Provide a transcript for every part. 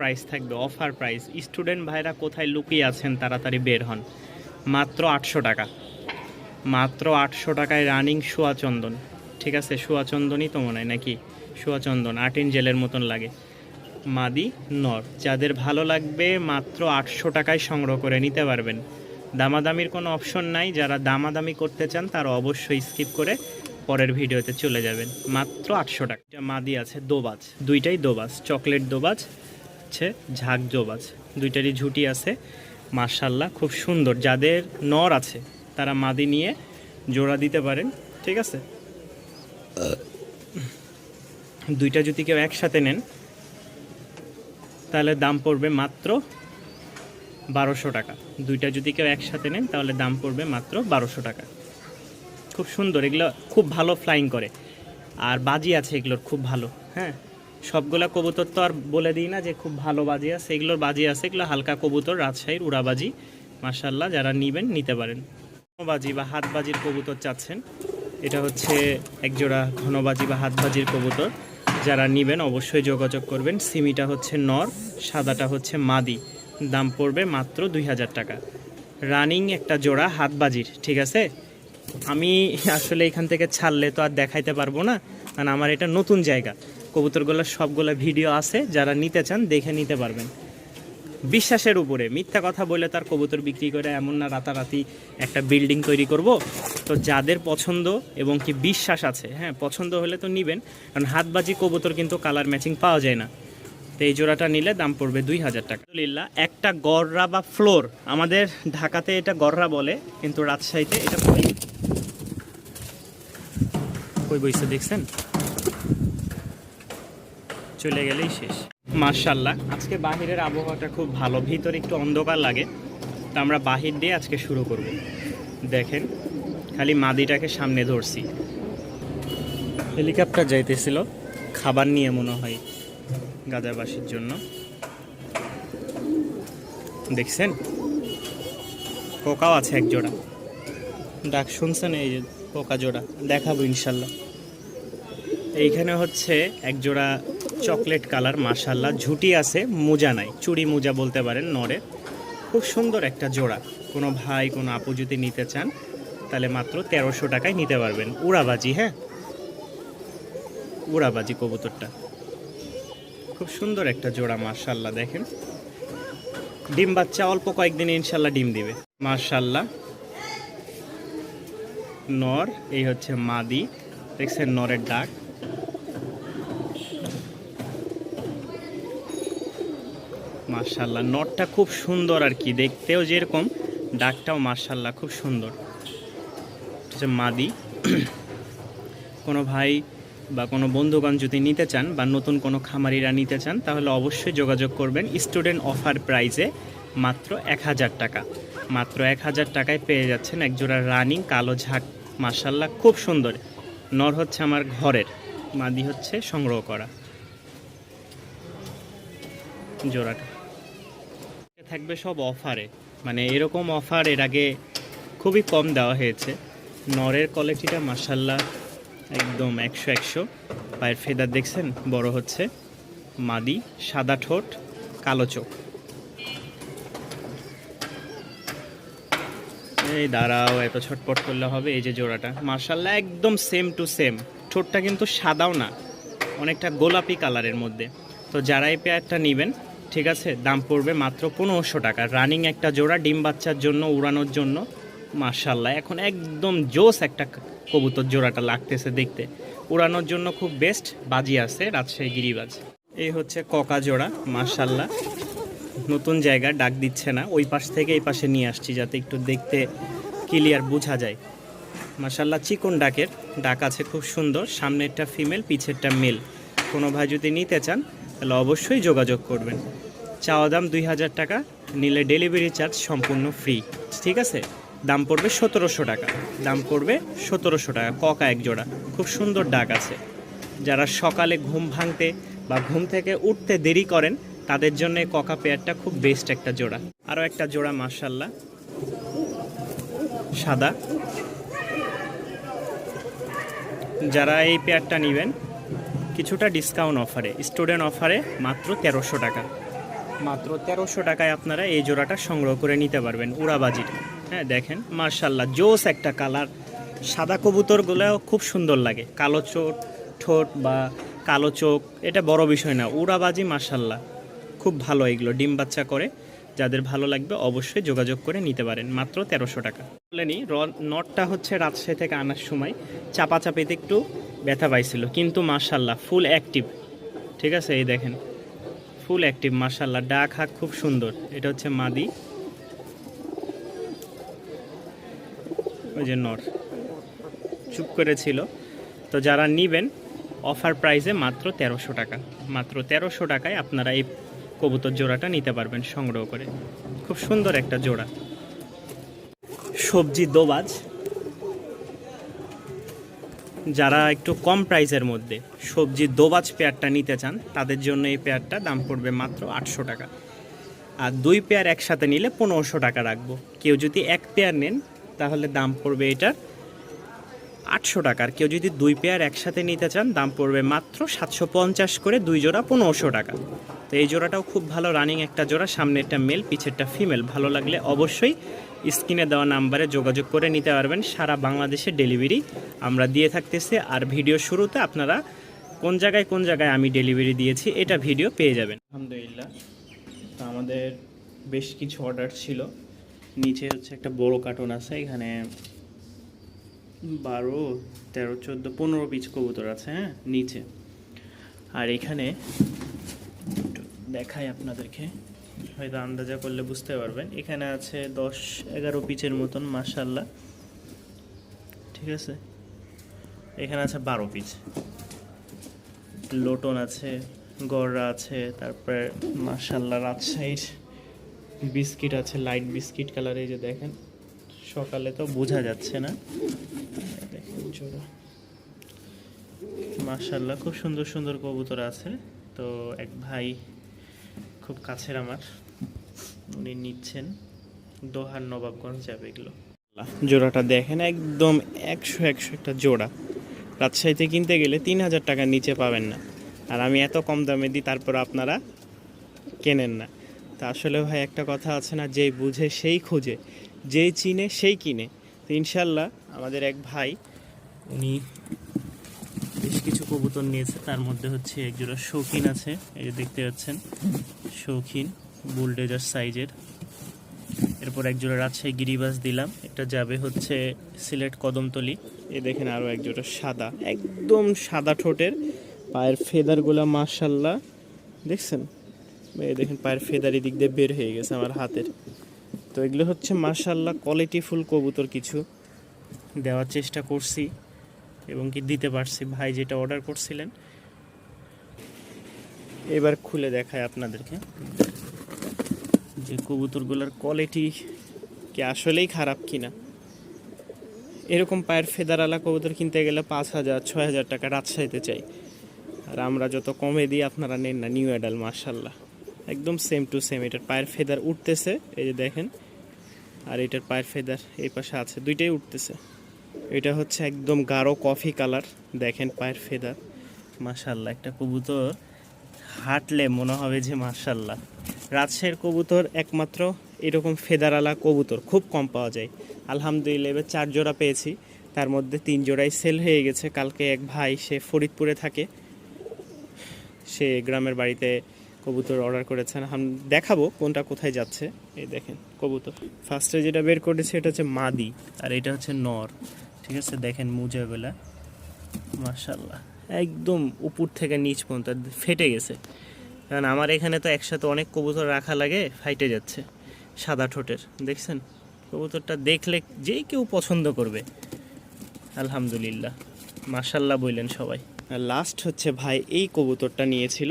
Price থাকবে offer price student ভাইরা কোথায় লুকিয়ে আছেন, তাড়াতাড়ি বের হন। মাত্র আটশো টাকা। মাত্র আটশো টাকায় রানিং চন্দন ঠিক আছে চন্দনই তো মনে হয় নাকি? চন্দন আটিন জেলের মতন লাগে। মাদি, নর। যাদের ভালো লাগবে, মাত্র আটশো টাকায় সংগ্রহ করে নিতে পারবেন। দামাদামির কোনো অপশন নাই। যারা দামাদামি করতে চান, তারা অবশ্যই স্কিপ করে পরের ভিডিওতে চলে যাবেন। মাত্র আটশো টাকা। মাদি আছে, দোবাজ। দুইটাই দোবাজ চকলেট দোবাজ হচ্ছে ঝাঁক দোবাজ দুইটারই ঝুটি আছে মার্শাল্লাহ খুব সুন্দর। যাদের নর আছে, তারা মাদি নিয়ে জোড়া দিতে পারেন, ঠিক আছে? দুইটা যদি কেউ একসাথে নেন, তাহলে দাম পড়বে মাত্র বারোশো টাকা। দুইটা যদি কেউ একসাথে নেন, তাহলে দাম পড়বে মাত্র বারোশো টাকা। খুব সুন্দর, এগুলো খুব ভালো ফ্লাইং করে। আর বাজি আছে এগুলোর, খুব ভালো হ্যাঁ? সবগুলা কবুতর তো আর বলে দিই না যে খুব ভালো বাজি আছে, এগুলোর বাজি আছে, এগুলো হালকা কবুতর, রাজশাহীর উড়াবাজি। মার্শাল্লাহ যারা নিবেন, নিতে পারেন। ঘনবাজি বা হাতবাজির কবুতর চাচ্ছেন, এটা হচ্ছে একজোড়া ঘনবাজি বা হাতবাজির কবুতর। যারা নিবেন, অবশ্যই যোগাযোগ করবেন। সিমিটা হচ্ছে নর, সাদাটা হচ্ছে মাদি। দাম পড়বে মাত্র দুই হাজার টাকা। রানিং একটা জোড়া হাতবাজির, ঠিক আছে? আমি আসলে এখান থেকে ছাড়লে তো আর দেখাইতে পারব না, কারণ আমার এটা নতুন জায়গা। কবুতরগুলো সবগুলো ভিডিও আছে, যারা নিতে চান দেখে নিতে পারবেন। বিশ্বাসের উপরে, মিথ্যা কথা বলে তার কবুতর বিক্রি করে এমন না রাতারাতি একটা বিল্ডিং তৈরি করব। তো যাদের পছন্দ এবং কি বিশ্বাস আছে হ্যাঁ পছন্দ হলে তো নিবেন, কারণ হাতবাজি কবুতর কিন্তু কালার ম্যাচিং পাওয়া যায় না। তো এই জোড়াটা নিলে দাম পড়বে দুই হাজার টাকা। আলহামদুলিল্লাহ, একটা গররা বা ফ্লোর, আমাদের ঢাকাতে এটা গররা বলে, কিন্তু রাজশাহীতে এটা কই বইছে দেখছেন? চলে গেলেই শেষ। মার্শাল্লাহ আজকে বাহিরের আবহাওয়াটা খুব ভালো, ভিতরে একটু অন্ধকার লাগে, তো আমরা বাহির দিয়ে আজকে শুরু করব। দেখেন, খালি মাদিটাকে সামনে ধরছি। হেলিকপ্টার যাইতেছিল, খাবার নিয়ে মনে হয় গাজাবাসীর জন্য। দেখছেন? পোকাও আছে এক জোড়া। ডাক শুনছেন এই পোকা জোড়া? দেখাবো ইনশাল্লাহ এইখানে হচ্ছে এক জোড়া চকলেট কালার মাশাল্লাহ ঝুটি আছে, মোজা নাই। চুড়ি মোজা বলতে পারেন নরে খুব সুন্দর একটা জোড়া। কোনো ভাই, কোনো আপু যদি নিতে চান, তাহলে মাত্র তেরোশো টাকায় নিতে পারবেন। উড়াবাজি হ্যাঁ? উড়াবাজি কবুতরটা। খুব সুন্দর একটা জোড়া মার্শাল্লাহ দেখেন। ডিম বাচ্চা অল্প কয়েকদিনে ইনশাল্লাহ ডিম দিবে। মার্শাল্লাহ নর, এই হচ্ছে মাদি। দেখছেন নরের ডাক। মার্শাল্লাহ নটটা খুব সুন্দর আর কি, দেখতেও যেরকম ডাকটাও মার্শাল্লাহ খুব সুন্দর। হচ্ছে মাদি। কোনো ভাই বা কোনো বন্ধুগণ যদি নিতে চান বা নতুন কোনো খামারিরা নিতে চান, তাহলে অবশ্যই যোগাযোগ করবেন স্টুডেন্ট অফার প্রাইজে মাত্র এক হাজার টাকা। মাত্র এক হাজার টাকায় পেয়ে যাচ্ছেন একজোড়া রানিং কালো ঝাঁক মার্শাল্লাহ খুব সুন্দর। নর হচ্ছে আমার ঘরের, মাদি হচ্ছে সংগ্রহ করা। জোড়াটা। থাকবে সব অফারে। মানে এরকম অফার এর আগে খুবই কম দেওয়া হয়েছে। নরের কোয়ালিটিটা মাসাল্লাহ একদম একশো একশো। পায়ের ফেদার দেখছেন? বড় হচ্ছে। মাদি, সাদা ঠোঁট, কালো চোখ। এই দাঁড়াও, এত ছটপট করলে হবে এই যে জোড়াটা। মার্শাল্লাহ একদম সেম টু সেম ঠোঁটটা কিন্তু সাদাও না, অনেকটা গোলাপি কালারের মধ্যে। তো যারা এই পেয়ারটা নেবেন ঠিক আছে, দাম পড়বে মাত্র পনেরোশো টাকা। রানিং একটা জোড়া, ডিম বাচ্চার জন্য, উড়ানোর জন্য। মার্শাল্লাহ এখন একদম জোস একটা কবুতর জোড়াটা লাগতেছে দেখতে। উড়ানোর জন্য খুব বেস্ট বাজি আছে, রাজশাহী গিরিবাজ। এই হচ্ছে ককা জোড়া মার্শাল্লাহ নতুন জায়গা, ডাক দিচ্ছে না। ওই পাশ থেকে এই পাশে নিয়ে আসছি যাতে একটু দেখতে ক্লিয়ার বোঝা যায়। মার্শাল্লাহ চিকন ডাকের। ডাক আছে খুব সুন্দর, সামনেরটা ফিমেল পিছেরটা মেল কোনো ভাই যদি নিতে চান তাহলে অবশ্যই যোগাযোগ করবেন। চাওয়া দাম দুই হাজার টাকা, নিলে ডেলিভারি চার্জ সম্পূর্ণ ফ্রি। ঠিক আছে? দাম পড়বে সতেরোশো টাকা। দাম পড়বে সতেরোশো টাকা, ককা এক জোড়া। খুব সুন্দর ডাক আছে। যারা সকালে ঘুম ভাঙতে বা ঘুম থেকে উঠতে দেরি করেন, তাদের জন্য ককা পেয়ারটা খুব বেস্ট একটা জোড়া। আরও একটা জোড়া মার্শাল্লাহ সাদা। যারা এই পেয়ারটা নেবেন কিছুটা ডিসকাউন্ট অফারে স্টুডেন্ট অফারে মাত্র তেরোশো টাকা। মাত্র তেরোশো টাকায় আপনারা এই জোড়াটা সংগ্রহ করে নিতে পারবেন উড়াবাজির। হ্যাঁ দেখেন, মার্শাল্লাহ, জোস একটা কালার। সাদা কবুতরগুলোও খুব সুন্দর লাগে। কালো চোট, ঠোঁট বা কালো চোখ, এটা বড় বিষয় না। উড়াবাজি, মার্শাল্লাহ, খুব ভালো এগুলো। ডিম বাচ্চা করে যাদের ভালো লাগবে অবশ্যই যোগাযোগ করে নিতে পারেন। মাত্র তেরোশো টাকা। বলেনি নটটা হচ্ছে রাজশাহী থেকে আনার সময়। চাপা চাপিতে একটু ব্যথা পাইছিল। কিন্তু মার্শাল্লাহ ফুল অ্যাক্টিভ ঠিক আছে, এই দেখেন। ফুল অ্যাক্টিভ মার্শাল্লাহ ডাক হাক খুব সুন্দর। এটা হচ্ছে মাদি। ওই যে নর। চুপ করেছিল তো যারা নিবেন অফার প্রাইসে মাত্র তেরোশো টাকা। মাত্র তেরোশো টাকায় আপনারা এই কবুতর জোড়াটা নিতে পারবেন সংগ্রহ করে। খুব সুন্দর একটা জোড়া। সবজি দোবাজ। যারা একটু কম প্রাইসের মধ্যে সবজি দোবাজ পেয়ারটা নিতে চান, তাদের জন্য এই পেয়ারটা দাম পড়বে মাত্র আটশো টাকা। আর দুই পেয়ার একসাথে নিলে পনেরোশো টাকা রাখব। কেউ যদি এক পেয়ার নেন, তাহলে দাম পড়বে এটার আটশো টাকার কেউ যদি দুই পেয়ার একসাথে নিতে চান, দাম পড়বে মাত্র সাতশো পঞ্চাশ করে দুই জোড়া পনেরোশো টাকা। তো এই জোড়াটাও খুব ভালো রানিং একটা জোড়া সামনে একটা মেল পিছেরটা ফিমেল ভালো লাগলে অবশ্যই স্ক্রিনে দেওয়া নাম্বারে যোগাযোগ করে নিতে পারবেন। সারা বাংলাদেশে ডেলিভারি আমরা দিয়ে থাকতেছি। আর ভিডিও শুরুতে আপনারা কোন জায়গায় কোন জায়গায় আমি ডেলিভারি দিয়েছি, এটা ভিডিও পেয়ে যাবেন। আলহামদুলিল্লাহ। তো আমাদের বেশ কিছু অর্ডার ছিল। নিচে হচ্ছে একটা বড় কার্টন আছে, এখানে বারো, তেরো, চোদ্দ, পনেরো পিস কবুতর আছে হ্যাঁ? নিচে। আর এখানে দেখাই আপনাদেরকে। হয়তো আন্দাজা করলে বুঝতে পারবেন। এখানে আছে দশ এগারো পিচের মতন মাসাল্লাহ ঠিক আছে? এখানে আছে বারো পিচ। লোটন আছে, গররা আছে, তারপরে মাসাল্লাহ রাজশাহীর বিস্কিট আছে, লাইট বিস্কিট কালার, এই যে দেখেন। সকালে তো বোঝা যাচ্ছে না। দেখেন জোড়া। মাশাল্লাহ খুব সুন্দর সুন্দর কবুতর আছে। তো এক ভাই খুব কাছের আমার। উনি নিচ্ছেন। দোহার নবাবগঞ্জ যাবে এগুলো। জোড়াটা দেখেন, একদম একশো একশো একটা জোড়া। রাজশাহীতে কিনতে গেলে তিন হাজার টাকার নিচে পাবেন না। আর আমি এত কম দামে দিই, তারপর আপনারা কেনেন না। তা আসলে ভাই, একটা কথা আছে না, যেই বুঝে সেই খুঁজে। যেই চিনে সেই কিনে। তো ইনশাল্লাহ আমাদের এক ভাই, উনি কবুতর নিয়েছে, তার মধ্যে হচ্ছে একজোড়া শৌখিন আছে, এই যে দেখতে পাচ্ছেন, শৌখিন বুলডেজার সাইজের এরপর একজোড়া রাজশাহী গিরিবাস দিলাম, এটা যাবে হচ্ছে সিলেট কদমতলি, এ দেখেন আরও একজোড়া সাদা, একদম সাদা ঠোঁটের, পায়ের ফেদারগুলা মার্শাল্লাহ দেখছেন? এই দেখেন পায়ের ফেদার দিক দিয়ে বের হয়ে গেছে আমার হাতের। তো এগুলো হচ্ছে মার্শাল্লাহ কোয়ালিটিফুল কবুতর কিছু, দেওয়ার চেষ্টা করছি। এবং কি দিতে পারছি ভাই যেটা অর্ডার করছিলেন। এবার খুলে দেখায় আপনাদেরকে যে কবুতরগুলোর কোয়ালিটি কি আসলেই খারাপ কিনা। এরকম পায়ের ফেদারালা কবুতর কিনতে গেলে পাঁচ হাজার, ছয় হাজার টাকা রাজশাহীতে চাই। আর আমরা যত কমে দিই আপনারা নেন না নিউ অ্যাডাল মার্শাল্লাহ একদম সেম টু সেম এটার পায়ের ফেদার উঠতেছে, এই যে দেখেন। আর এটার পায়ের ফেদার এই পাশে আছে, দুইটাই উঠতেছে। এটা হচ্ছে একদম গাঢ় কফি কালার দেখেন পায়ের ফেদার। মাশাল্লাহ একটা কবুতর হাঁটলে মনে হবে যে মাশাল্লাহ রাজশাহীর কবুতর একমাত্র এরকম ফেদারালা কবুতর, খুব কম পাওয়া যায়। আলহামদুলিল্লাহ, এবার চার জোড়া পেয়েছি। তার মধ্যে তিন জোড়াই সেল হয়ে গেছে। কালকে এক ভাই, সে ফরিদপুরে থাকে। সে গ্রামের বাড়িতে কবুতর অর্ডার করেছেন দেখাবো কোনটা কোথায় যাচ্ছে। এই দেখেন কবুতর। ফার্স্টে যেটা বের করেছে, এটা হচ্ছে মাদি, আর এটা হচ্ছে নর। ঠিক আছে? দেখেন মুজাগুলা। মাশাল্লাহ একদম উপর থেকে নিচ পর্যন্ত ফেটে গেছে। কারণ আমার এখানে তো একসাথে অনেক কবুতর রাখা লাগে, ফাইটে যাচ্ছে সাদা ঠোঁটের। দেখছেন? কবুতরটা দেখলে যেই কেউ পছন্দ করবে। আলহামদুলিল্লাহ। মাশাল্লাহ বললেন সবাই। লাস্ট হচ্ছে ভাই, এই কবুতরটা নিয়েছিল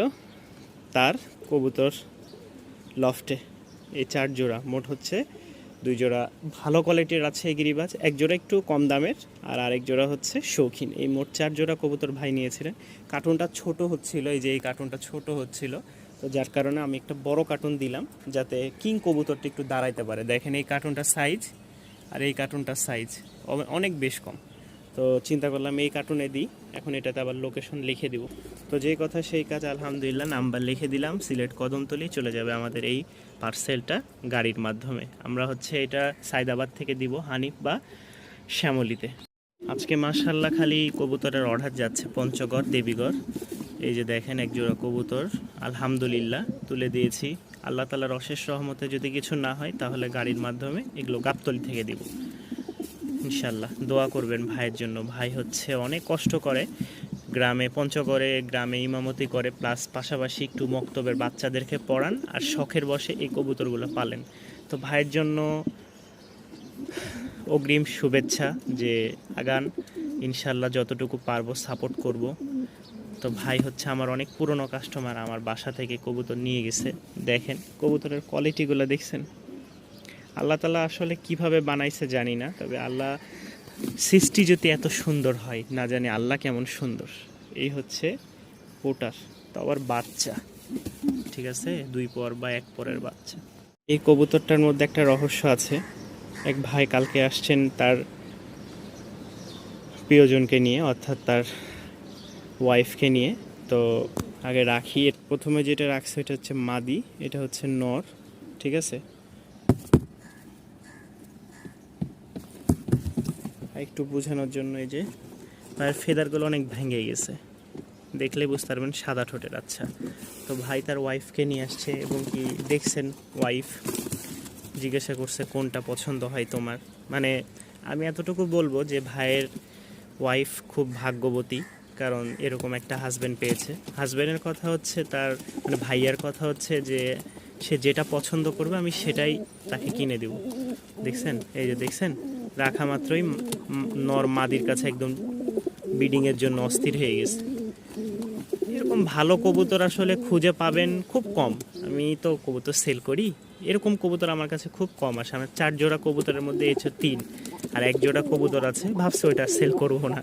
তার কবুতর লফটে এই চার জোড়া। মোট হচ্ছে দুই জোড়া ভালো কোয়ালিটির আছে গিরিবাজ, এক জোড়া একটু কম দামের আর আরেক জোড়া হচ্ছে শৌখিন। এই মোট চার জোড়া কবুতর ভাই নিয়েছিলেন। কার্টুনটা ছোট হচ্ছিল, এই যে এই কার্টুনটা ছোট হচ্ছিল, তো যার কারণে আমি একটা বড় কার্টুন দিলাম যাতে কিং কবুতরটা একটু দাঁড়াইতে পারে। দেখেন এই কার্টুনটার সাইজ আর এই কার্টুনটার সাইজ অনেক বেশ কম। তো চিন্তা করলাম এই কার্টুনে দিই। এখন এটাতে আবার লোকেশন লিখে দিব। তো যেই কথা সেই কাজ আলহামদুলিল্লাহ নাম্বার লিখে দিলাম সিলেট কদমতলি চলে যাবে আমাদের এই পার্সেলটা গাড়ির মাধ্যমে। আমরা হচ্ছে এটা সাইদাবাদ থেকে দিব, হানিফ বা শ্যামলিতে। আজকে মাশাল্লাহ খালি কবুতরের অর্ডার যাচ্ছে, পঞ্চগড়, দেবীগড়। এই যে দেখেন এক জোড়া কবুতর, আলহামদুলিল্লাহ তুলে দিয়েছি। আল্লাহ তালার অশেষ রহমতে যদি কিছু না হয় তাহলে গাড়ির মাধ্যমে এগুলো গাবতলি থেকে দিব। ইনশাল্লাহ দোয়া করবেন ভাইয়ের জন্য। ভাই হচ্ছে অনেক কষ্ট করে, গ্রামে পঞ্চগড়ে, গ্রামে ইমামতি করে প্লাস পাশাপাশি একটু মক্তবের বাচ্চাদেরকে পড়ান আর শখের বসে এই কবুতরগুলো পালেন। তো ভাইয়ের জন্য অগ্রিম শুভেচ্ছা যে আগান ইনশাল্লাহ যতটুকু পারব সাপোর্ট করব। তো ভাই হচ্ছে আমার অনেক পুরনো কাস্টমার আমার বাসা থেকে কবুতর নিয়ে গেছে। দেখেন, কবুতরের কোয়ালিটিগুলো দেখছেন। আল্লাহ তালা আসলে কীভাবে বানাইছে জানি না, তবে আল্লাহ সৃষ্টি যদি এত সুন্দর হয়, না জানি আল্লাহ কেমন সুন্দর। এই হচ্ছে ওটার তো আবার বাচ্চা, ঠিক আছে? দুই পর বা এক পরের বাচ্চা। এই কবুতরটার মধ্যে একটা রহস্য আছে। এক ভাই কালকে আসছেন তার প্রিয়জনকে নিয়ে, অর্থাৎ তার ওয়াইফকে নিয়ে। তো আগে রাখি প্রথমে যেটা রাখছে এটা হচ্ছে মাদি, এটা হচ্ছে নর, ঠিক আছে? একটু বোঝানোর জন্য এই যে পায়ের ফেদারগুলো অনেক ভেঙে গেছে। দেখলে বুঝতে পারবেন সাদা ঠোঁটের আচ্ছা। তো ভাই তার ওয়াইফকে নিয়ে আসছে এবং কি দেখছেন ওয়াইফ জিজ্ঞাসা করছে, কোনটা পছন্দ হয় তোমার? মানে আমি এতটুকু বলব যে ভাইয়ের ওয়াইফ খুব ভাগ্যবতী, কারণ এরকম একটা হাজব্যান্ড পেয়েছে। হাজব্যান্ডের কথা হচ্ছে তার মানে ভাইয়ার কথা হচ্ছে যে, সে যেটা পছন্দ করবে আমি সেটাই তাকে কিনে দেব। দেখছেন? এই যে দেখছেন? রাখা মাত্রই নর মাদির কাছে একদম বিডিংয়ের জন্য অস্থির হয়ে গেছে। এরকম ভালো কবুতর আসলে খুঁজে পাবেন খুব কম। আমি তো কবুতর সেল করি। এরকম কবুতর আমার কাছে খুব কম আসে। আমার চার জোড়া কবুতরের মধ্যে হচ্ছে তিন। আর এক জোড়া কবুতর আছে, ভাবছি ওইটা সেল করব না।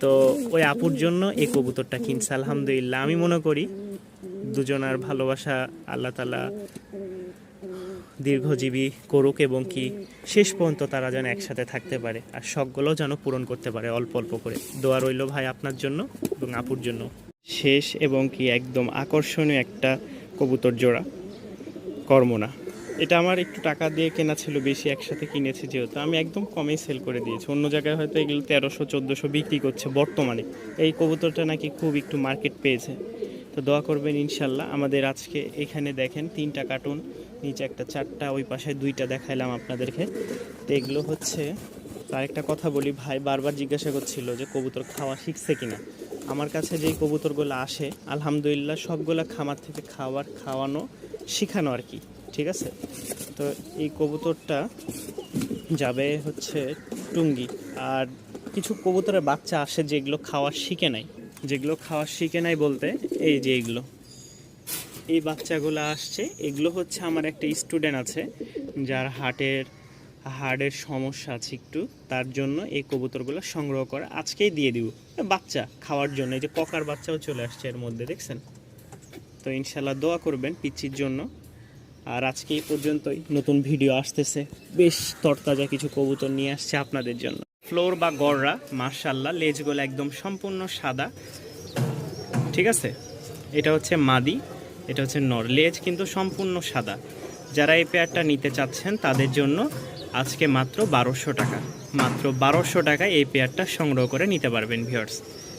তো ওই আপুর জন্য এই কবুতরটা কিনছে, আলহামদুলিল্লাহ। আমি মনে করি দুজনার ভালোবাসা আল্লাহ তালা দীর্ঘজীবী করুক এবং কি, শেষ পর্যন্ত তারা যেন একসাথে থাকতে পারে আর শখগুলো যেন পূরণ করতে পারে অল্প অল্প করে। দোয়া রইল ভাই আপনার জন্য এবং আপুর জন্য। শেষ এবং কি একদম আকর্ষণীয় একটা কবুতর জোড়া, কর্মনা। এটা আমার একটু টাকা দিয়ে কেনা ছিল, বেশি একসাথে কিনেছি যেহেতু। আমি একদম কমেই সেল করে দিয়েছি। অন্য জায়গায় হয়তো এগুলো তেরোশো, চোদ্দোশো বিক্রি করছে বর্তমানে। এই কবুতরটা নাকি খুব একটু মার্কেট পেয়েছে। তো দোয়া করবেন ইনশাল্লাহ। আমাদের আজকে এখানে দেখেন তিনটা কার্টুন, নিচে একটা চারটা, ওই পাশে দুইটা দেখাইলাম আপনাদেরকে। তো এগুলো হচ্ছে তার একটা কথা বলি, ভাই বারবার জিজ্ঞাসা করছিল যে কবুতর খাওয়া শিখছে কিনা। আমার কাছে যেই কবুতরগুলো আসে, আলহামদুলিল্লাহ সবগুলো খামার থেকে খাবার খাওয়ানো, শেখানো আর কি, ঠিক আছে? তো এই কবুতরটা যাবে হচ্ছে টুঙ্গি। আর কিছু কবুতরের বাচ্চা আসে যেগুলো খাওয়া শিখে নাই। যেগুলো খাওয়া শিখে নাই বলতে, এই যে এগুলো। এই বাচ্চাগুলো আসছে। এগুলো হচ্ছে আমার একটা স্টুডেন্ট আছে, যার হার্টের হার্টের সমস্যা আছে একটু। তার জন্য এই কবুতরগুলো সংগ্রহ করে আজকেই দিয়ে দিব। বাচ্চা খাওয়ার জন্য, এই যে পকার বাচ্চাও চলে আসছে এর মধ্যে, দেখছেন? তো ইনশাল্লাহ দোয়া করবেন পিচ্চির জন্য। আর আজকে এই পর্যন্তই। নতুন ভিডিও আসতেছে। বেশ তরতাজা কিছু কবুতর নিয়ে আসছে আপনাদের জন্য। ফ্লোর বা গড়রা মার্শাল্লাহ লেজগুলো একদম সম্পূর্ণ সাদা। ঠিক আছে? এটা হচ্ছে মাদি, এটা হচ্ছে নর। লেজ কিন্তু সম্পূর্ণ সাদা। যারা এই পেয়ারটা নিতে চাচ্ছেন, তাদের জন্য আজকে মাত্র বারোশো টাকা। মাত্র বারোশো টাকায় এই পেয়ারটা সংগ্রহ করে নিতে পারবেন ভিউয়ার্স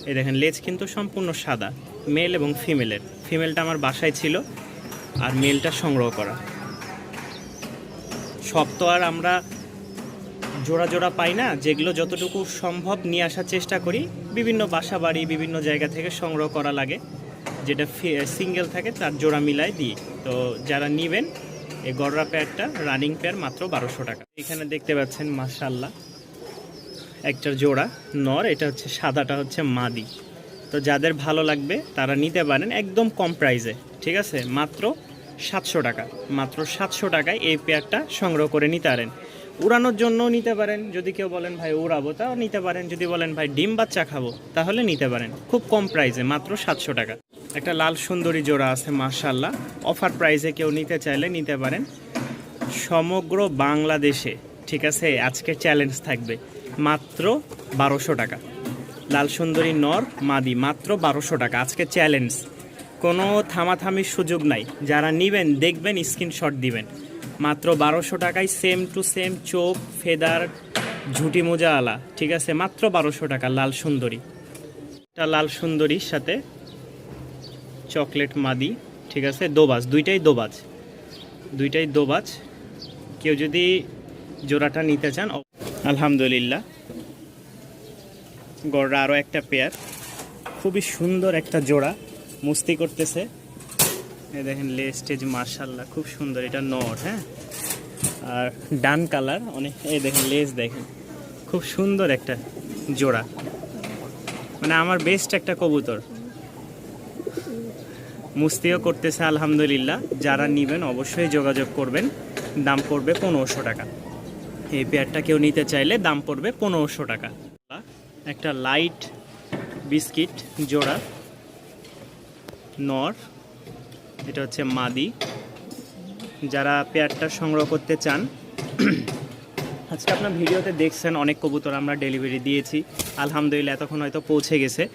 এই দেখেন, লেজ কিন্তু সম্পূর্ণ সাদা মেল এবং ফিমেলের ফিমেলটা আমার বাসায় ছিল আর মেলটা সংগ্রহ করা। সব তো আর আমরা জোড়া জোড়া পাই না, যেগুলো যতটুকু সম্ভব নিয়ে আসার চেষ্টা করি। বিভিন্ন বাসা বাড়ি, বিভিন্ন জায়গা থেকে সংগ্রহ করা লাগে, যেটা সিঙ্গেল থাকে, তার জোড়া মিলায় দিই। তো যারা নেবেন, এই গড়রা পেয়ারটা রানিং পেয়ার মাত্র বারোশো টাকা। এখানে দেখতে পাচ্ছেন মাশাল্লাহ একটা জোড়া নর, এটা হচ্ছে সাদাটা হচ্ছে মাদি। তো যাদের ভালো লাগবে, তারা নিতে পারেন একদম কম প্রাইসে ঠিক আছে? মাত্র সাতশো টাকা, মাত্র সাতশো টাকায় এই পেয়ারটা সংগ্রহ করে নিতে পারেন। উড়ানোর জন্যও নিতে পারেন। যদি কেউ বলেন, ভাই, উড়াবো। তাও নিতে পারেন। যদি বলেন, ভাই, ডিম বাচ্চা খাব, তাহলে নিতে পারেন। খুব কম প্রাইসে মাত্র সাতশো টাকা। একটা লাল সুন্দরী জোড়া আছে মাশাল্লাহ অফার প্রাইসে কেউ নিতে চাইলে নিতে পারেন। সমগ্র বাংলাদেশে, ঠিক আছে, আজকে চ্যালেঞ্জ থাকবে, মাত্র বারোশো টাকা। লাল সুন্দরী নর মাদি, মাত্র বারোশো টাকা। আজকে চ্যালেঞ্জ কোনো থামাথামির সুযোগ নাই। যারা নেবেন, দেখবেন স্ক্রিনশট দিবেন। মাত্র বারোশো টাকায় সেম টু সেম চোখ, ফেদার, ঝুটি মোজা আলা। ঠিক আছে, মাত্র বারোশো টাকা, লাল সুন্দরী। এটা লাল সুন্দরীর সাথে চকলেট মাদি, ঠিক আছে, দোবাজ, দুইটাই দোবাজ। দুইটাই দোবাজ। কেউ যদি জোড়াটা নিতে চান আলহামদুলিল্লাহ। গড়রা আরও একটা পেয়ার খুবই সুন্দর একটা জোড়া, মুস্তি করতেছে। দেখেন লে স্টেজ মার্শাল্লাহ খুব সুন্দর। এটা নট হ্যাঁ? আর ডান কালার, অনেক, এই দেখেন লেস দেখেন। খুব সুন্দর একটা জোড়া। মানে আমার বেস্ট একটা কবুতর। মুস্তিও করতেছে, আলহামদুলিল্লাহ। যারা নেবেন, অবশ্যই যোগাযোগ করবেন। দাম পড়বে পনেরোশো টাকা। এই পেয়ারটা কেউ নিতে চাইলে দাম পড়বে পনেরোশো টাকা। একটা লাইট বিস্কিট জোড়া। নর। এটা হচ্ছে মাদি। যারা পেয়ারটা সংগ্রহ করতে চান, আজকে আপনার ভিডিওতে দেখছেন অনেক কবুতর আমরা ডেলিভারি দিয়েছি। আলহামদুলিল্লাহ, এতক্ষণ হয়তো পৌঁছে গেছে।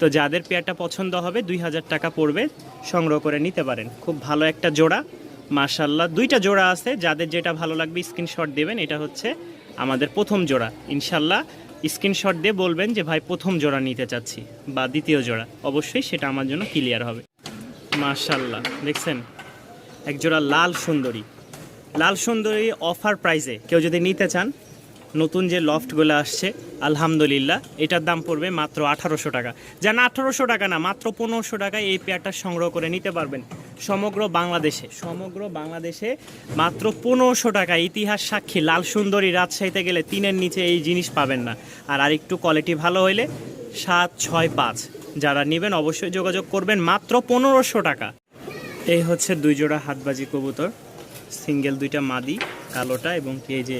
তো যাদের পেয়ারটা পছন্দ হবে, দুই হাজার টাকা পড়বে, সংগ্রহ করে নিতে পারেন। খুব ভালো একটা জোড়া। মার্শাল্লাহ দুইটা জোড়া আছে। যাদের যেটা ভালো লাগবে স্ক্রিনশট দেবেন। এটা হচ্ছে আমাদের প্রথম জোড়া। ইনশাল্লাহ স্ক্রিনশট দিয়ে বলবেন যে, ভাই, প্রথম জোড়া নিতে চাচ্ছি বা দ্বিতীয় জোড়া। অবশ্যই সেটা আমার জন্য ক্লিয়ার হবে। মার্শাল্লাহ দেখছেন? এক জোড়া লাল সুন্দরী। লাল সুন্দরী অফার প্রাইজে কেউ যদি নিতে চান, নতুন যে লফটগুলো আসছে, আলহামদুলিল্লাহ, এটার দাম পড়বে মাত্র আঠারোশো টাকা। যেন আঠারোশো টাকা না, মাত্র পনেরোশো টাকায় এই পেয়ারটা সংগ্রহ করে নিতে পারবেন। সমগ্র বাংলাদেশে সমগ্র বাংলাদেশে মাত্র পনেরোশো টাকা ইতিহাস সাক্ষী লাল সুন্দরী রাজশাহীতে গেলে তিনের নিচে এই জিনিস পাবেন না। আর আরেকটু কোয়ালিটি ভালো হইলে সাত, ছয়, পাঁচ। যারা নেবেন অবশ্যই যোগাযোগ করবেন মাত্র পনেরোশো টাকা। এই হচ্ছে দুই জোড়া হাতবাজি কবুতর, সিঙ্গেল দুইটা মাদি, কালোটা এবং কি এই যে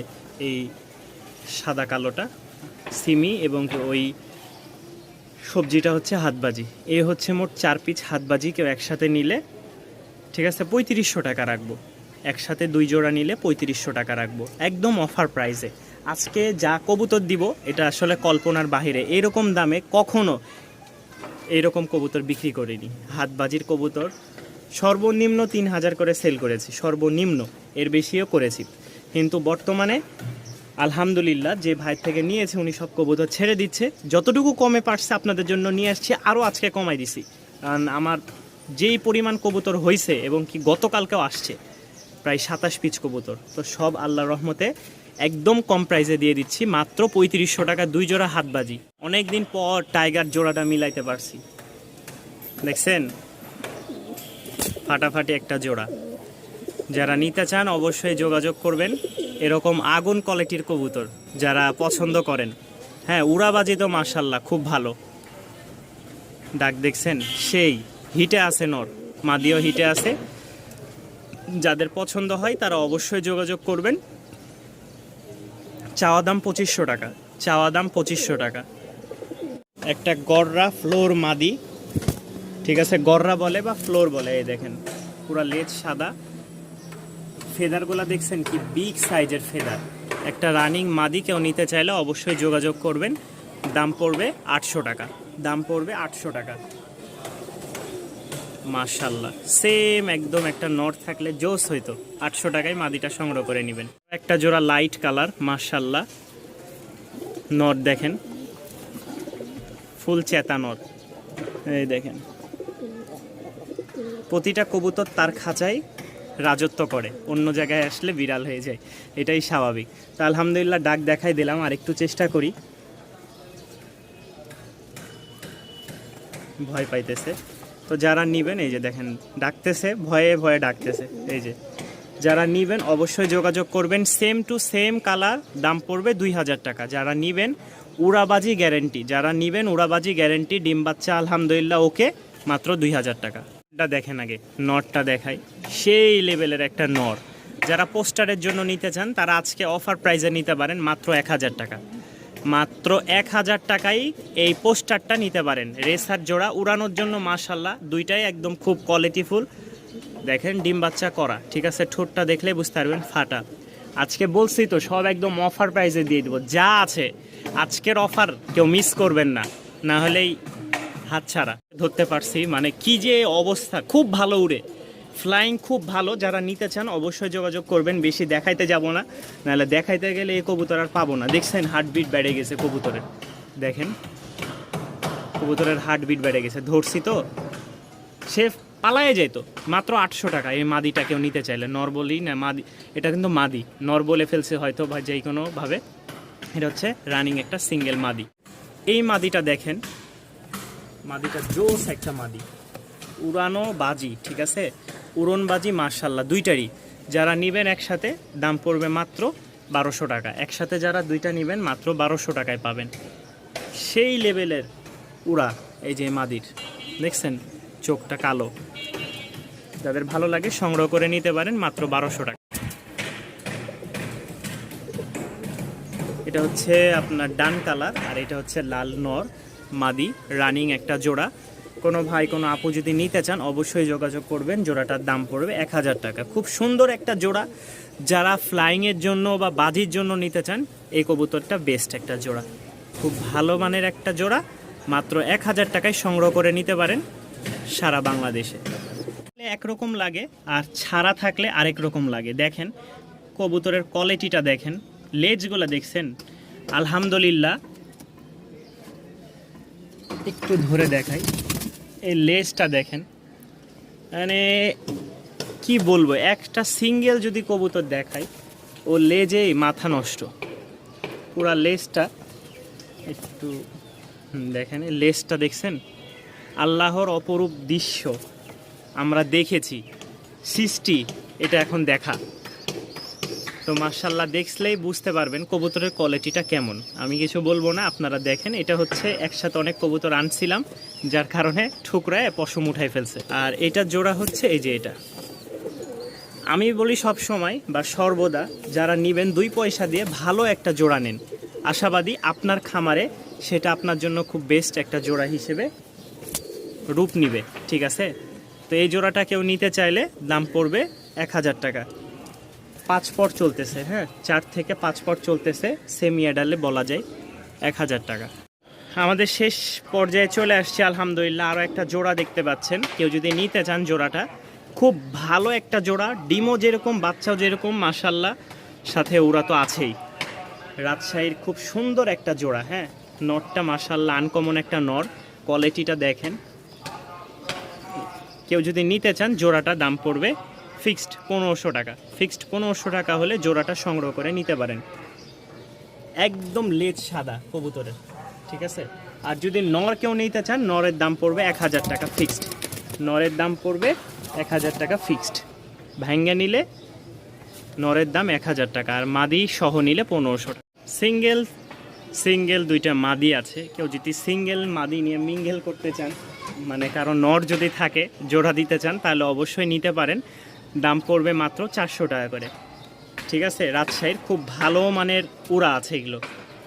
এই সাদা কালোটা, সিমি এবং ওই সবজিটা হচ্ছে হাতবাজি। এই হচ্ছে মোট চার পিস হাতবাজি কেউ একসাথে নিলে, ঠিক আছে, পঁয়ত্রিশশো টাকা রাখব। একসাথে দুই জোড়া নিলে পঁয়ত্রিশশো টাকা রাখব, একদম অফার প্রাইসে। আজকে যা কবুতর দিব, এটা আসলে কল্পনার বাহিরে। এরকম দামে কখনো এরকম কবুতর বিক্রি করিনি। হাতবাজির কবুতর সর্বনিম্ন তিন হাজার করে সেল করেছি, সর্বনিম্ন, এর বেশিও করেছি। কিন্তু বর্তমানে আলহামদুলিল্লাহ যে ভাই থেকে নিয়েছে, উনি সব কবুতর ছেড়ে দিচ্ছে। যতটুকু কমে পারছে আপনাদের জন্য নিয়ে আসছি, আরও আজকে কমাই দিছি। কারণ আমার যেই পরিমাণ কবুতর হয়েছে এবং কি গতকালকেও আসছে, প্রায় সাতাশ পিচ কবুতর। তো সব আল্লাহর রহমতে একদম কম প্রাইসে দিয়ে দিচ্ছি, মাত্র পঁয়ত্রিশশো টাকা দুই জোড়া হাতবাজি। অনেক দিন পর টাইগার জোড়াটা মিলাইতে পারছি। দেখছেন? ফাটাফাটি একটা জোড়া। যারা নিতে চান অবশ্যই যোগাযোগ করবেন। এরকম আগুন কোয়ালিটির কবুতর যারা পছন্দ করেন। হ্যাঁ উড়াবাজি তো মার্শাল্লাহ খুব ভালো। ডাক দেখছেন? সেই, হিটে আছে নর। মাদিও হিটে আছে। যাদের পছন্দ হয় তারা অবশ্যই যোগাযোগ করবেন। চাওয়া দাম পঁচিশশো টাকা। চাওয়া দাম পঁচিশশো টাকা। একটা গররা ফ্লোর মাদি। ঠিক আছে, গররা বলে বা ফ্লোর বলে, এই দেখেন। পুরা লেজ সাদা। ফেদারগুলো দেখছেন কি? বিগ সাইজের ফেদার। একটা রানিং মাদি কেউ নিতে চাইলে অবশ্যই যোগাযোগ করবেন। দাম পড়বে আটশো টাকা। দাম পড়বে আটশো টাকা। মার্শাল্লাহ সেম একদম একটা নট থাকলে জোস হইতো। আটশো টাকায় মাদিটা সংগ্রহ করে নেবেন। একটা জোড়া লাইট কালার মার্শাল্লাহ নট দেখেন। ফুল চেতা নট এই দেখেন। প্রতিটা কবুতর তার খাঁচায় রাজত্ব করে। অন্য জায়গায় আসলে বিড়াল হয়ে যায়। এটাই স্বাভাবিক। তো আলহামদুলিল্লাহ ডাক দেখাই দিলাম, আর একটু চেষ্টা করি। ভয় পাইতেছে। তো যারা নিবেন, এই যে দেখেন, ডাকতেছে, ভয়ে ভয়ে ডাকতেছে, এই যে। যারা নিবেন, অবশ্যই যোগাযোগ করবেন। সেম টু সেম কালার দাম পড়বে দুই হাজার টাকা। যারা নিবেন, উড়াবাজি গ্যারেন্টি যারা নিবেন, উড়াবাজি গ্যারেন্টি ডিম বাচ্চা, আলহামদুলিল্লাহ ওকে মাত্র দুই হাজার টাকা। এটা দেখেন আগে, নটটা দেখাই। সেই লেভেলের একটা নর। যারা পোস্টারের জন্য নিতে চান, তারা আজকে অফার প্রাইজে নিতে পারেন মাত্র এক হাজার টাকা। মাত্র এক হাজার টাকাই এই পোস্টারটা নিতে পারেন। রেসার জোড়া উড়ানোর জন্য মাশাল্লাহ দুইটাই একদম খুব কোয়ালিটিফুল দেখেন ডিম বাচ্চা করা, ঠিক আছে? ঠোঁটটা দেখলে বুঝতে পারবেন ফাটা। আজকে বলছি তো, সব একদম অফার প্রাইজে দিয়ে দেবো। যা আছে, আজকের অফার কেউ মিস করবেন না। না হলেই হাত ছাড়া ধরতে পারছি মানে কি যে অবস্থা, খুব ভালো উড়ে। ফ্লাইং খুব ভালো, যারা নিতে চান অবশ্যই যোগাযোগ করবেন, বেশি দেখাইতে যাব না, নাহলে দেখাইতে গেলে এই কবুতর আর পাবো না। দেখছেন হার্টবিট বেড়ে গেছে কবুতরের। দেখেন, কবুতরের হার্টবিট বেড়ে গেছে। ধরছি তো, সে পালায়ে যেত মাত্র আটশো টাকা, এই মাদিটা কেউ নিতে চাইলে। নর বলি না, মাদি, এটা কিন্তু মাদি। নর বলে ফেলছে হয়তো বা যে কোনোভাবে এটা হচ্ছে রানিং একটা সিঙ্গেল মাদি। এই মাদিটা দেখেন, মাদিটা জোস একটা মাদি। উড়ানো বাজি, ঠিক আছে? উড়ন বাজি মার্শাল্লাহ দুইটারই। যারা নিবেন একসাথে, দাম পড়বে মাত্র বারোশো টাকা। একসাথে যারা দুইটা নেবেন, মাত্র বারোশো টাকায় পাবেন। সেই লেভেলের উড়া, এই যে মাদির, দেখছেন? চোখটা কালো। যাদের ভালো লাগে সংগ্রহ করে নিতে পারেন, মাত্র বারোশো টাকা। এটা হচ্ছে আপনার ডান কালার, আর এটা হচ্ছে লাল নর, মাদি, রানিং একটা জোড়া। কোনো ভাই, কোনো আপু যদি নিতে চান, অবশ্যই যোগাযোগ করবেন। জোড়াটার দাম পড়বে এক হাজার টাকা। খুব সুন্দর একটা জোড়া। যারা ফ্লাইংয়ের জন্য বা বাজির জন্য নিতে চান, এই কবুতরটা বেস্ট একটা জোড়া। খুব ভালো মানের একটা জোড়া। মাত্র এক হাজার টাকায় সংগ্রহ করে নিতে পারেন সারা বাংলাদেশে। একরকম লাগে, আর ছাড়া থাকলে আরেক রকম লাগে। দেখেন, কবুতরের কোয়ালিটিটা দেখেন। লেজগুলো দেখছেন? আলহামদুলিল্লাহ। একটু ধরে দেখাই। এই লেজটা দেখেন। মানে কি বলব, একটা সিঙ্গেল যদি কবুতর দেখাই, ও লেজেই মাথা নষ্ট। পুরা লেজটা একটু দেখেন লেজটা দেখছেন? আল্লাহর অপরূপ দৃশ্য আমরা দেখেছি। সৃষ্টি এটা এখন দেখা। তো মার্শাল্লাহ দেখলেই বুঝতে পারবেন কবুতরের কোয়ালিটিটা কেমন। আমি কিছু বলব না, আপনারা দেখেন, এটা হচ্ছে একসাথে অনেক কবুতর আনছিলাম, যার কারণে ঠুকরায় পশম উঠাই ফেলছে। আর এটা জোড়া হচ্ছে এই যে এটা। আমি বলি সব সময় বা সর্বদা, যারা নিবেন দুই পয়সা দিয়ে ভালো একটা জোড়া নেন। আশাবাদী আপনার খামারে সেটা আপনার জন্য খুব বেস্ট একটা জোড়া হিসেবে রূপ নিবে, ঠিক আছে? তো এই জোড়াটা কেউ নিতে চাইলে দাম পড়বে এক হাজার টাকা। পাঁচ পট চলতেছে হ্যাঁ? চার থেকে পাঁচ পট চলতেছে সেমি অ্যাডালে বলা যায় এক হাজার টাকা। আমাদের শেষ পর্যায়ে চলে আসছে, আলহামদুলিল্লাহ আরও একটা জোড়া দেখতে পাচ্ছেন। কেউ যদি নিতে চান জোড়াটা, খুব ভালো একটা জোড়া, ডিমও যেরকম, বাচ্চাও যেরকম মাসাল্লাহ সাথে ওরা তো আছেই। রাজশাহীর খুব সুন্দর একটা জোড়া হ্যাঁ? নরটা মাসাল্লাহ আনকমন একটা নর কোয়ালিটিটা দেখেন। কেউ যদি নিতে চান, জোড়াটা দাম পড়বে ফিক্সড পনেরোশো টাকা। ফিক্সড পনেরোশো টাকা হলে জোড়াটা সংগ্রহ করে নিতে পারেন। একদম লেজ সাদা কবুতরের, ঠিক আছে? আর যদি নর কেউ নিতে চান, নরের দাম পড়বে এক হাজার টাকা ফিক্সড। নরের দাম পড়বে এক হাজার টাকা ফিক্সড। ভাঙ্গা নিলে নরের দাম এক হাজার টাকা, আর মাদি সহ নিলে পনেরোশো টাকা। সিঙ্গেল সিঙ্গেল দুইটা মাদি আছে। কেউ যদি সিঙ্গেল মাদি নিয়ে মিঙ্গেল করতে চান মানে কারও নর যদি থাকে, জোড়া দিতে চান, তাহলে অবশ্যই নিতে পারেন। দাম পড়বে মাত্র চারশো টাকা করে। ঠিক আছে? রাজশাহীর খুব ভালো মানের উড়া আছে এগুলো।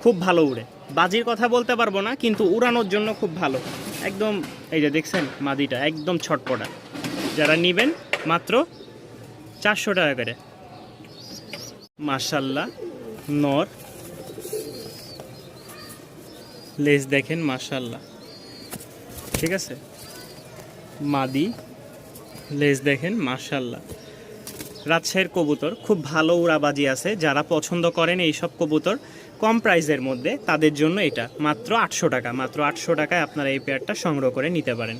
খুব ভালো উড়ে। বাজির কথা বলতে পারব না, কিন্তু উড়ানোর জন্য খুব ভালো। একদম, এই যে দেখছেন মাদিটা, একদম ছটপটা। যারা নিবেন, মাত্র চারশো টাকা করে। মার্শাল্লাহ নর। লেজ দেখেন মার্শাল্লাহ ঠিক আছে? মাদি। লেজ দেখেন মার্শাল্লাহ রাজশাহীর কবুতর, খুব ভালো উড়াবাজি আছে। যারা পছন্দ করেন এই সব কবুতর, কম প্রাইজের মধ্যে তাদের জন্য এটা। মাত্র আটশো টাকা, মাত্র আটশো টাকায় আপনারা এই পেয়ারটা সংগ্রহ করে নিতে পারেন।